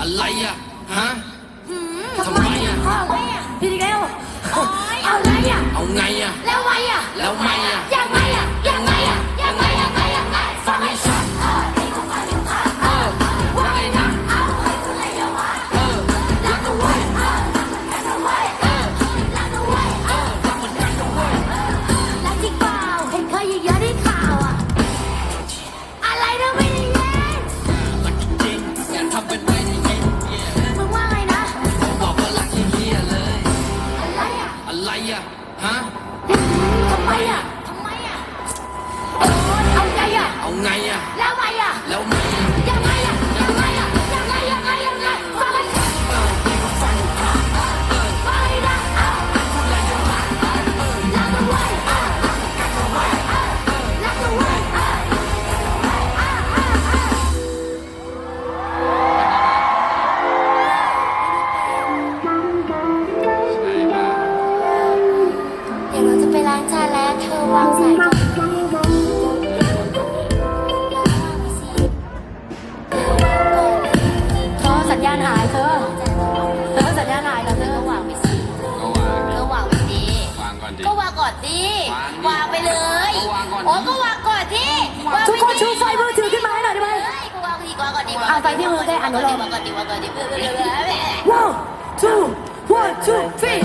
อะไรอะฮะ ไงอะแล้ ญาณหายเธอเธอสัญญาณหายเหรอเธอก็วางไปสิก็วางก็วางไปสิวางก่อนดิก็วางก่อนสิวางดิวางไปเลยก็วางก่อนดิโอ้ก็วางก่อนสิวางทุกคนไปสิชูไฟมือถือขึ้นมาให้หน่อยได้ไหมเฮ้ยก็วางดีกว่าก่อนดีกว่าเอาไฟที่มือได้อนุโลมวางก่อนดีวางก่อนดีวางก่อนดี one two one two three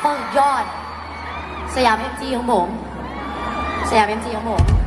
โอ้ยอด สยามเอ็มจีของผม สยามเอ็มจีของผม